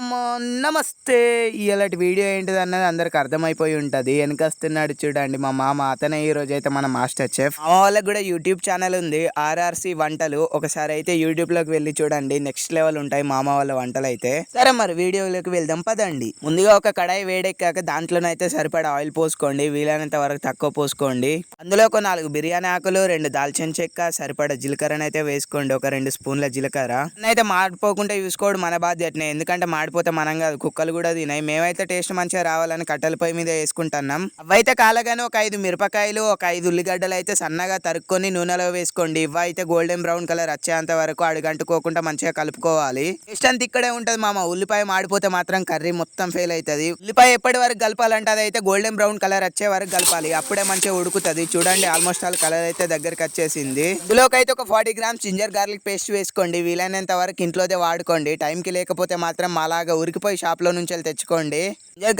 మామ నమస్తే. ఇలాంటి వీడియో ఏంటిది అన్నది అందరికి అర్థమైపోయి ఉంటుంది. వెనకస్తున్నాడు చూడండి మా మామ. అతనే ఈ రోజు అయితే మన మాస్టర్ చెఫ్. మా వాళ్ళకి కూడా యూట్యూబ్ ఛానల్ ఉంది. ఆర్ఆర్సి వంటలు. ఒకసారి అయితే యూట్యూబ్లోకి వెళ్ళి చూడండి. నెక్స్ట్ లెవెల్ ఉంటాయి మామ వాళ్ళ వంటలు అయితే సరే మరి వీడియోలోకి వెళ్దాం. పదండి. ముందుగా ఒక కడాయి వేడెక్కాక దాంట్లోనైతే సరిపడా ఆయిల్ పోసుకోండి. వీలైనంత వరకు తక్కువ పోసుకోండి. అందులో ఒక నాలుగు బిర్యానీ ఆకులు రెండు దాల్చిన చెక్క సరిపడా జీలకర్రనైతే వేసుకోండి. ఒక రెండు స్పూన్ల జీలకర్ర. అయితే మాడిపోకుండా చూసుకోవడం మన బాధ్యతనే. ఎందుకంటే మాడిపోతే మనం కాదు కుక్కలు కూడా తినాయి. మేమైతే టేస్ట్ మంచిగా రావాలని కట్టెల పొయ్యి మీద వేసుకుంటున్నాం. అవైతే కాలగానే ఒక ఐదు మిరపకాయలు ఒక ఐదు ఉల్లిగడ్డలు అయితే సన్నగా తరుక్కొని నూనెలో వేసుకోండి. ఇవ్వ అయితే గోల్డెన్ బ్రౌన్ కలర్ వచ్చేంత వరకు అడుగంటుకోకుండా మంచిగా కలుపుకోవాలి. టేస్ట్ అంత ఇక్కడే ఉంటుంది మామ. ఉల్లిపాయ మాడిపోతే మాత్రం కర్రీ మొత్తం ఫెయిల్ అవుతుంది ఉల్లిపాయ ఎప్పటి వరకు కలపాలంటే అది అయితే గోల్డెన్ బ్రౌన్ కలర్ వచ్చే వరకు కలపాలి. అప్పుడే మంచిగా ఉడుకుతుంది. చూడండి ఆల్మోస్ట్ ఆల్ కలర్ అయితే దగ్గరికి వచ్చేసింది. ఇందులోకి అయితే ఒక forty grams ginger garlic paste వేసుకోండి. వీలైనంత వరకు ఇంట్లోదే వాడుకోండి. టైంకి లేకపోతే మాత్రం అలాగా ఉరికిపోయి షాప్లో నుంచి వెళ్ళి తెచ్చుకోండి.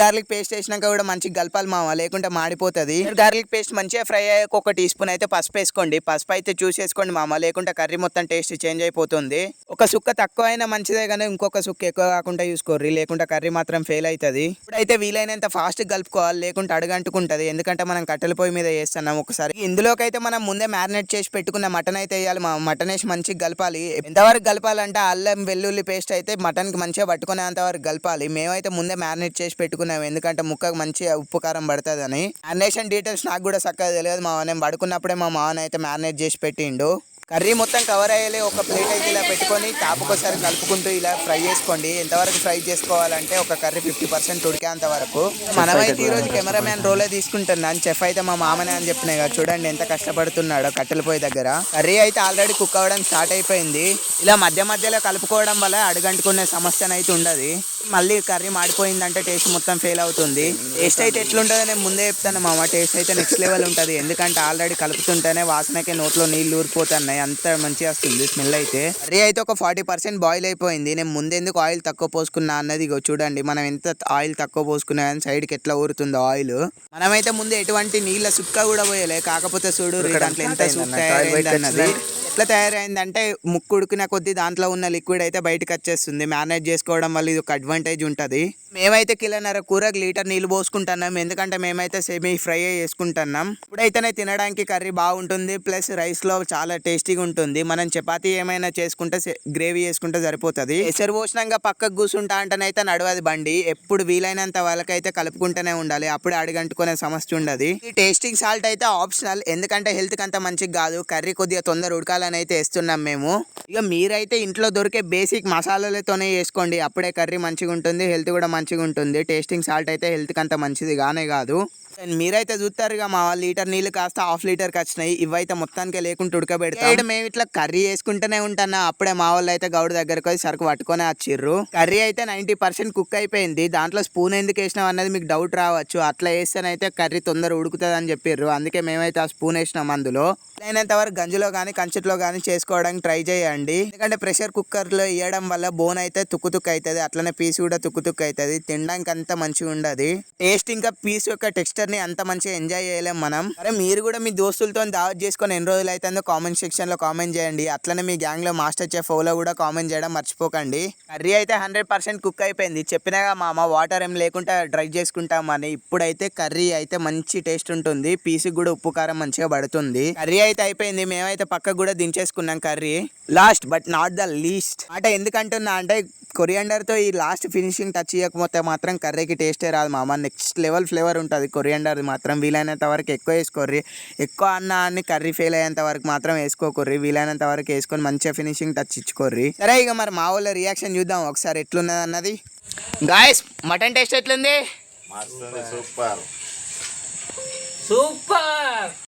గార్లిక్ పేస్ట్ వేసినాక కూడా మంచిగా కలపాలి మామ లేకుంటే మాడిపోతుంది. గార్లిక్ పేస్ట్ మంచిగా ఫ్రై అయ్యాక ఒక టీ స్పూన్ అయితే పసుపు వేసుకోండి. పసుపు అయితే చూసేసుకోండి మామ లేకుంటే కర్రీ మొత్తం టేస్ట్ చేంజ్ అయిపోతుంది. ఒక సుక్క తక్కువ అయినా మంచిదే కానీ ఇంకొక సుక్క ఎక్కువ కాకుండా చూసుకోర్రి లేకుంటే కర్రీ మాత్రం ఫెయిల్ అవుతుంది ఇప్పుడైతే వీలైనంత ఫాస్ట్ కలుపుకోవాలి లేకుంటే అడుగంటుకుంటుంది. ఎందుకంటే మనం కట్టెల పొయ్యి మీద వేస్తున్నాం ఒకసారి. ఇందులోకి అయితే మనం ముందే మ్యారినేట్ చేసి పెట్టుకున్న మటన్ అయితే వేయాలి మా మటన్ వేసి మంచిగా కలపాలి. ఎంతవరకు కలపాలంటే అల్లం వెల్లుల్లి పేస్ట్ అయితే మటన్కి మంచిగా పట్టుకునేంత వరకు కలపాలి మేమైతే ముందే మ్యారినేట్ చేసి పెట్టుకున్నాం. ఎందుకంటే ముక్కకు మంచిగా ఉప్పు కారం పడుతుందని. మ్యారినేషన్ డీటెయిల్స్ నాకు కూడా చక్కగా తెలియదు. మా నేను పడుకున్నప్పుడే మా మావన్ అయితే మ్యారినేట్ చేసి పెట్టిండు. కర్రీ మొత్తం కవర్ అయ్యేలే. ఒక ప్లేట్ అయితే ఇలా పెట్టుకొని తాపుకోసారి కలుపుకుంటూ ఇలా ఫ్రై చేసుకోండి. ఎంతవరకు ఫ్రై చేసుకోవాలంటే ఒక కర్రీ ఫిఫ్టీ పర్సెంట్ ఉడికేంత వరకు. మనమైతే ఈరోజు కెమెరామ్యాన్ రోలే తీసుకుంటున్నాను. చెఫ్ అయితే మా మామనే అని చెప్పినాయి కదా చూడండి ఎంత కష్టపడుతున్నాడో కట్టెల పొయ్యి దగ్గర. కర్రీ అయితే ఆల్రెడీ కుక్ అవ్వడం స్టార్ట్ అయిపోయింది. ఇలా మధ్య మధ్యలో కలుపుకోవడం వల్ల అడుగంటుకునే సమస్య అయితే ఉండదు. మళ్ళీ కర్రీ మాడిపోయిందంటే టేస్ట్ మొత్తం ఫెయిల్ అవుతుంది. టేస్ట్ అయితే ఎట్లుంటుందో నేను ముందే చెప్తాను మామ. టేస్ట్ అయితే నెక్స్ట్ లెవెల్ ఉంటుంది. ఎందుకంటే ఆల్రెడీ కలుపుతుంటేనే వాసనకే నోట్లో నీళ్ళు ఊరిపోతున్నాయి. అంత మంచిగా వస్తుంది స్మెల్ అయితే. కర్రీ అయితే ఒక ఫార్టీ పర్సెంట్ బాయిల్ అయిపోయింది. నేను ముందెందుకు ఆయిల్ తక్కువ పోసుకున్నా అన్నది ఇగో చూడండి. మనం ఎంత ఆయిల్ తక్కువ పోసుకున్నా కానీ సైడ్కి ఎట్లా ఊరుతుందో ఆయిల్ మనమైతే ముందు ఎటువంటి నీళ్ళ సుక్క కూడా పోయలే. కాకపోతే చూడు దాంట్లో ఎంత సుక్క అన్నది. ఎట్లా తయారైందంటే ముక్కు ఉడికిన కొద్దీ దాంట్లో ఉన్న లిక్విడ్ అయితే బయటకు వచ్చేస్తుంది. మేనేజ్ చేసుకోవడం వల్ల ఇది ఒక అడ్వాంటేజ్ అడ్వాంటేజ్ ఉంటుంది. మేమైతే కిలోన్నర కూరకు లీటర్ నీళ్ళు పోసుకుంటున్నాం. ఎందుకంటే మేమైతే సెమీ ఫ్రై చేసుకుంటున్నాం. ఇప్పుడైతేనే తినడానికి కర్రీ బాగుంటుంది. ప్లస్ రైస్లో చాలా టేస్టీగా ఉంటుంది. మనం చపాతీ ఏమైనా చేసుకుంటే గ్రేవీ చేసుకుంటే సరిపోతుంది. ఎసరు పోసినాక పక్కకు కూర్చుంటా అంటేనైతే నడవది బండి. ఎప్పుడు వీలైనంత వాళ్ళకైతే కలుపుకుంటూనే ఉండాలి. అప్పుడు అడుగంటుకునే సమస్య ఉండదు. ఈ టేస్టింగ్ సాల్ట్ అయితే ఆప్షనల్ ఎందుకంటే హెల్త్కి అంత మంచిగా కాదు. కర్రీ కొద్దిగా తొందర ఉడకాలని అయితే వేస్తున్నాం మేము. ఇక మీరైతే ఇంట్లో దొరికే బేసిక్ మసాలాలతోనే వేసుకోండి. అప్పుడే కర్రీ మంచి మంచిగా ఉంటుంది హెల్త్ కూడా మంచిగా ఉంటుంది టేస్టింగ్ సాల్ట్ అయితే హెల్త్కి అంత మంచిది కానే కాదు. అండ్ మీరైతే చూస్తారుగా మా లీటర్ నీళ్ళు కాస్త హాఫ్ లీటర్కి వచ్చినాయి. ఇవైతే మొత్తానికి లేకుండా ఉడకబెడతాం. ఇక్కడ మేము ఇట్లా కర్రీ వేసుకుంటూనే ఉంటాను అప్పుడే మా వాళ్ళు అయితే గౌడ్ దగ్గరకు వచ్చి సరుకు పట్టుకొని వచ్చిర్రు. కర్రీ అయితే నైంటీ పర్సెంట్ కుక్ అయిపోయింది. దాంట్లో స్పూన్ ఎందుకు వేసినాం అన్నది మీకు డౌట్ రావచ్చు. అట్లా వేస్తేనైతే కర్రీ తొందర ఉడుకుతుంది అని చెప్పిర్రు. అందుకే మేమైతే ఆ స్పూన్ వేసినాం అందులో. అయినంత వరకు గంజులో కానీ కంచెట్లో కానీ చేసుకోవడానికి ట్రై చేయండి. ఎందుకంటే ప్రెషర్ కుక్కర్లో వేయడం వల్ల బోన్ అయితే తుక్కు తుక్కు అవుతుంది. అట్లనే పీస్ పీస్ కూడా తుక్కు తుక్కు అవుతుంది. తినడానికి అంత మంచిగా ఉండదు. టేస్ట్ ఇంకా పీస్ యొక్క టెక్స్చర్ని అంత మంచిగా ఎంజాయ్ చేయలేం మనం. మరి మీరు కూడా మీ దోస్తులతో దావత్ చేసుకొని ఎన్ని రోజులు అవుతుందో కామెంట్ సెక్షన్లో కామెంట్ చేయండి. అట్లనే మీ గ్యాంగ్లో మాస్టర్ చెఫ్లో కూడా కామెంట్ చేయడం మర్చిపోకండి. కర్రీ అయితే హండ్రెడ్ పర్సెంట్ కుక్ అయిపోయింది. చెప్పినాగా మామ వాటర్ ఏం లేకుండా డ్రై చేసుకుంటామని. ఇప్పుడైతే కర్రీ అయితే మంచి టేస్ట్ ఉంటుంది. పీస్ కూడా ఉప్పు కారం మంచిగా పడుతుంది. కర్రీ అయితే అయిపోయింది. మేమైతే పక్కకు కూడా దించేసుకున్నాం curry. Last but not the least. అంటే ఎందుకంటున్నా అంటే కొరియాండర్తో ఈ లాస్ట్ ఫినిషింగ్ టచ్ చేయకపోతే మాత్రం కర్రీకి టేస్టే రాదు మామ. నెక్స్ట్ లెవెల్ ఫ్లేవర్ ఉంటుంది కొరియాండర్ మాత్రం. వీలైనంత వరకు ఎక్కువ వేసుకోర్రి. ఎక్కువ అన్న అని కర్రీ ఫెయిల్ అయ్యేంత వరకు మాత్రం వేసుకోకర్రి. వీలైనంత వరకు వేసుకొని మంచిగా ఫినిషింగ్ టచ్ ఇచ్చుకోర్రి. సరే ఇక మరి మా వాళ్ళ రియాక్షన్ చూద్దాం. ఒకసారి ఎట్లున్నది అన్నది. గాయస్ మటన్ టేస్ట్ ఎట్లుంది? సూపర్. సూపర్!